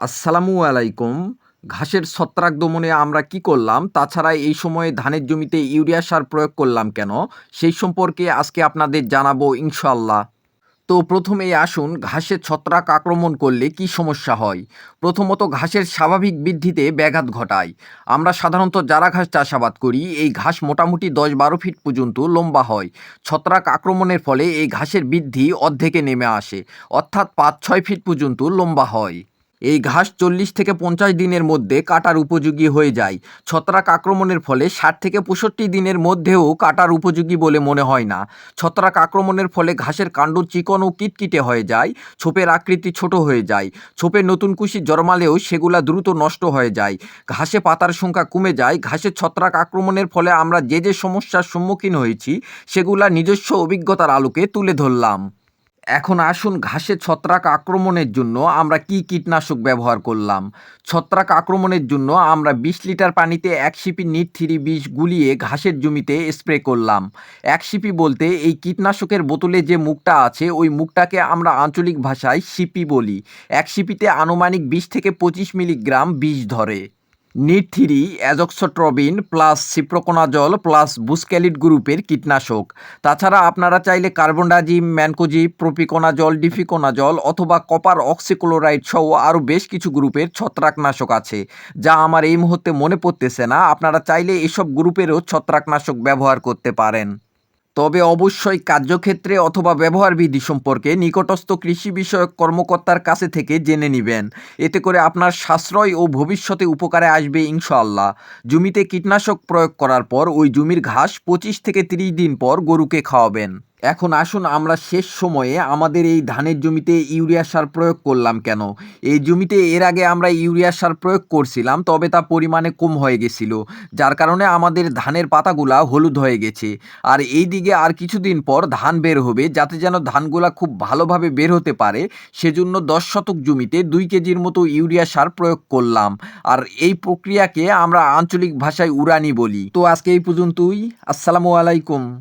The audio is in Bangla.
আসসালামু আলাইকুম। ঘাসের ছত্রাক দমনে আমরা কি করলাম? তাছাড়া এই সময়ে ধানের জমিতে ইউরিয়া সার প্রয়োগ করলাম কেন? সেই সম্পর্কে আজকে আপনাদের জানাব ইনশাল্লাহ তো প্রথমেই আসুন ঘাসের ছত্রাক আক্রমণ করলে কি সমস্যা হয়? প্রথমত, ঘাসের স্বাভাবিক বৃদ্ধিতে ব্যাঘাত ঘটায়। আমরা সাধারণত যারা ঘাস চাষাবাদ করি, এই ঘাস মোটামুটি দশ বারো ফিট পর্যন্ত লম্বা হয়। ছত্রাক আক্রমণের ফলে এই ঘাসের বৃদ্ধি অর্ধেকে নেমে আসে, অর্থাৎ পাঁচ ছয় ফিট পর্যন্ত লম্বা হয়। এই ঘাস চল্লিশ থেকে পঞ্চাশ দিনের মধ্যে কাটার উপযোগী হয়ে যায়। ছত্রাক আক্রমণের ফলে ষাট থেকে পঁয়ষট্টি দিনের মধ্যেও কাটার উপযোগী বলে মনে হয় না। ছত্রাক আক্রমণের ফলে ঘাসের কাণ্ড চিকন ও কিটকিটে হয়ে যায়, ছোপের আকৃতি ছোট হয়ে যায় ছোপে নতুন কুশি জন্মালেও সেগুলা দ্রুত নষ্ট হয়ে যায়। ঘাসে পাতার সংখ্যা কমে যায়, ঘাসের ছত্রাক আক্রমণের ফলে আমরা যে যে সমস্যার সম্মুখীন হয়েছি, সেগুলা নিজস্ব অভিজ্ঞতার আলোকে তুলে ধরলাম। এখন আসুন ঘাসে ছত্রাক আক্রমণের জন্য আমরা কি কীটনাশক ব্যবহার করলাম। ছত্রাক আক্রমণের জন্য আমরা বিশ লিটার পানিতে এক সিপি নিট থ্রি বিষ গুলিয়ে ঘাসের জমিতে স্প্রে করলাম। এক সিপি বলতে এই কীটনাশকের বোতলে যে মুখটা আছে, ওই মুখটাকে আমরা আঞ্চলিক ভাষায় সিপি বলি। এক সিপিতে আনুমানিক বিশ থেকে পঁচিশ মিলিগ্রাম বিষ ধরে। NEET three azoxystrobin plus cyproconazole plus boscalid গ্রুপের কীটনাশক। তাছাড়া আপনারা চাইলে কার্বনডাজিম ম্যানকোজিব প্রোপিকোনাজল, ডিফিকোনাজল অথবা কপার অক্সিক্লোরাইড সহ আরও বেশ কিছু গ্রুপের ছত্রাকনাশক আছে, যা আমার এই মুহূর্তে মনে পড়তেছে না। আপনারা চাইলে এসব গ্রুপেরও ছত্রাকনাশক ব্যবহার করতে পারেন। তবে অবশ্যই কার্যক্ষেত্রে অথবা ব্যবহারবিধি সম্পর্কে নিকটস্থ কৃষি বিষয়ক কর্মকর্তার কাছে থেকে জেনে নেবেন। এতে করে আপনার সাশ্রয় ও ভবিষ্যতে উপকারে আসবে ইনশাআল্লাহ। জমিতে কীটনাশক প্রয়োগ করার পর ওই জমির ঘাস পঁচিশ থেকে তিরিশ দিন পর গরুকে খাওয়াবেন। এখন আসুন আমরা শেষ সময়ে আমাদের এই ধানের জমিতে ইউরিয়া সার প্রয়োগ করলাম কেন? এই জমিতে এর আগে আমরা ইউরিয়া সার প্রয়োগ করছিলাম, তবে তা পরিমাণে কম হয়ে গেছিল, যার কারণে আমাদের ধানের পাতাগুলা হলুদ হয়ে গেছে। আর এই দিকে আর কিছুদিন পর ধান বের হবে, যাতে যেন ধানগুলা খুব ভালোভাবে বের হতে পারে, সেজন্য দশ শতক জমিতে দুই কেজির মতো ইউরিয়া সার প্রয়োগ করলাম। আর এই প্রক্রিয়াকে আমরা আঞ্চলিক ভাষায় উড়ানি বলি। তো আজকে এই পর্যন্তই, আসসালামু আলাইকুম।